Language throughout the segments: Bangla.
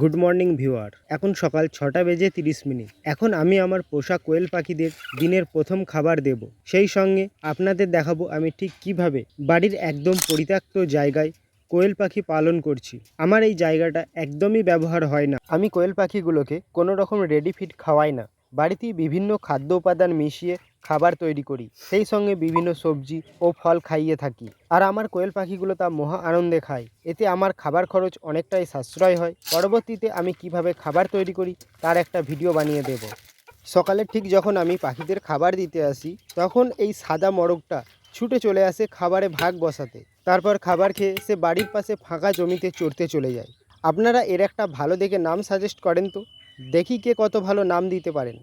Good morning viewer. এখন সকাল ছটা বেজে তিরিশ মিনিট। এখন আমি আমার পোষা কোয়েল পাখিদের দিনের প্রথম খাবার দেব। সেই সঙ্গে আপনাদের দেখাবো আমি ঠিক কীভাবে বাড়ির একদম পরিত্যক্ত জায়গায় কোয়েল পাখি পালন করছি। আমার এই জায়গাটা একদমই ব্যবহার হয় না। আমি কোয়েল পাখিগুলোকে কোনো রকম রেডি ফিড খাওয়াই না। বাড়িতেই বিভিন্ন খাদ্য উপাদান মিশিয়ে খাবার তৈরি করি। সেই সঙ্গে বিভিন্ন সবজি ও ফল খাইয়ে থাকি। আর আমার কোয়েল পাখিগুলো তা মহা আনন্দে খায়। এতে আমার খাবার খরচ অনেকটাই সাশ্রয় হয়। পরবর্তীতে আমি কীভাবে খাবার তৈরি করি, তার একটা ভিডিও বানিয়ে দেব। সকালে ঠিক যখন আমি পাখিদের খাবার দিতে আসি, তখন এই সাদা মরগটা ছুটে চলে আসে খাবারে ভাগ বসাতে। তারপর খাবার খেয়ে সে বাড়ির পাশে ফাঁকা জমিতে চড়তে চলে যায়। আপনারা এর একটা ভালো দেখে নাম সাজেস্ট করেন তো? দেখি কে কত ভালো নাম দিতে পারেন।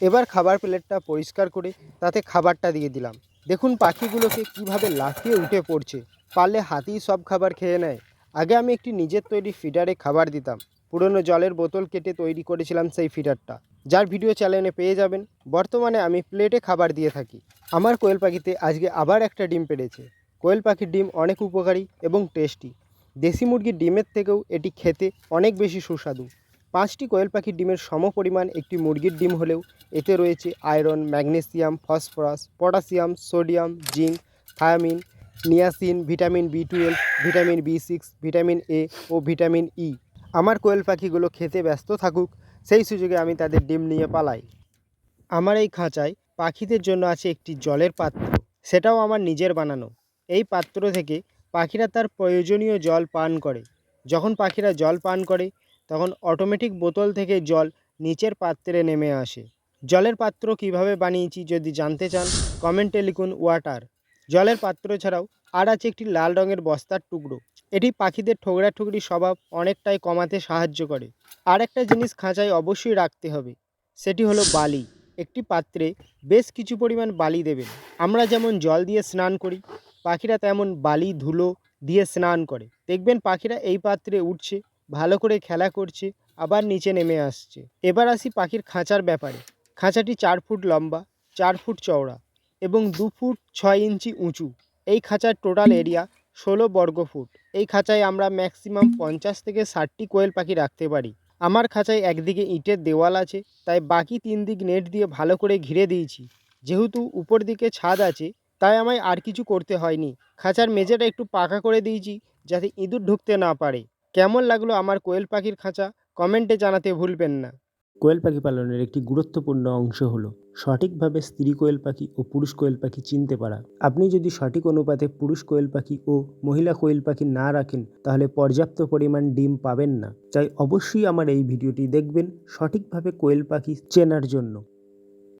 এবার খাবার প্লেটটা পরিষ্কার করে তাতে খাবারটা দিয়ে দিলাম। দেখুন পাখিগুলোকে কীভাবে লাফিয়ে উঠে পড়ছে। পারলে হাতেই সব খাবার খেয়ে নেয়। আগে আমি একটি নিজের তৈরি ফিডারে খাবার দিতাম। পুরনো জলের বোতল কেটে তৈরি করেছিলাম সেই ফিডারটা। যার ভিডিও চ্যানেলে পেয়ে যাবেন। বর্তমানে আমি প্লেটে খাবার দিয়ে থাকি। আমার কোয়েল পাখিতে আজকে আবার একটা ডিম পেড়েছে কোয়েল পাখির ডিম অনেক উপকারী এবং টেস্টি। দেশি মুরগির ডিমের থেকেও এটি খেতে অনেক বেশি সুস্বাদু। পাঁচটি কোয়েল পাখির ডিমের সমপরিমাণ একটি মুরগির ডিম হলেও এতে রয়েছে iron, magnesium, phosphorus, potassium, sodium, zinc, thiamine, niacin, vitamin B twelve, vitamin B six, vitamin A O vitamin E. আমার কোয়েল পাখিগুলো খেতে ব্যস্ত থাকুক, সেই সুযোগে আমি তাদের ডিম নিয়ে পালাই। আমার এই খাঁচায় পাখিদের জন্য আছে একটি জলের পাত্র, সেটাও আমার নিজের বানানো। এই পাত্র থেকে পাখিরা তার প্রয়োজনীয় জল পান করে। যখন পাখিরা জল পান করে তখন অটোমেটিক বোতল থেকে জল নিচের পাত্রে নেমে আসে। জলের পাত্র কীভাবে বানিয়েছি যদি জানতে চান কমেন্টে লিখুন ওয়াটার জলের পাত্র ছাড়াও আর আছে একটি লাল রঙের বস্তার টুকরো। এটি পাখিদের ঠোকরা ঠুকরি স্বভাব অনেকটাই কমাতে সাহায্য করে। আর একটা জিনিস খাঁচায় অবশ্যই রাখতে হবে, সেটি হলো বালি। একটি পাত্রে বেশ কিছু পরিমাণ বালি দেবেন। আমরা যেমন জল দিয়ে স্নান করি, পাখিরা তেমন বালি ধুলো দিয়ে স্নান করে। দেখবেন পাখিরা এই পাত্রে উঠছে ভালো করে খেলা করছে, আবার নিচে নেমে আসছে। এবার আসি পাখির খাঁচার ব্যাপারে। খাঁচাটি চার ফুট লম্বা, চার ফুট চওড়া এবং দু ফুট ছয় ইঞ্চি উঁচু। এই খাঁচার টোটাল এরিয়া ষোলো বর্গ ফুট। এই খাঁচায় আমরা ম্যাক্সিমাম পঞ্চাশ থেকে ষাটটি কোয়েল পাখি রাখতে পারি। আমার খাঁচায় একদিকে ইটের দেওয়াল আছে, তাই বাকি তিন দিক নেট দিয়ে ভালো করে ঘিরে দিয়েছি। যেহেতু উপর দিকে ছাদ আছে, তাই আমায় আর কিছু করতে হয়নি। খাঁচার মেঝেটা একটু পাকা করে দিয়েছি, যাতে ইঁদুর ঢুকতে না পারে। কেমন লাগল আমার কোয়েল পাখির খাঁচা? কমেন্টে জানাতে ভুলবেন না। কোয়েল পাখি পালনের একটি গুরুত্বপূর্ণ অংশ হলো, সঠিকভাবে স্ত্রী কোয়েল পাখি ও পুরুষ কোয়েল পাখি চিনতে পারা। আপনি যদি সঠিক অনুপাতে পুরুষ কোয়েল পাখি ও মহিলা কোয়েল পাখি না রাখেন, তাহলে পর্যাপ্ত পরিমাণ ডিম পাবেন না। তাই অবশ্যই আমার এই ভিডিওটি দেখবেন সঠিকভাবে কোয়েল পাখি চেনার জন্য।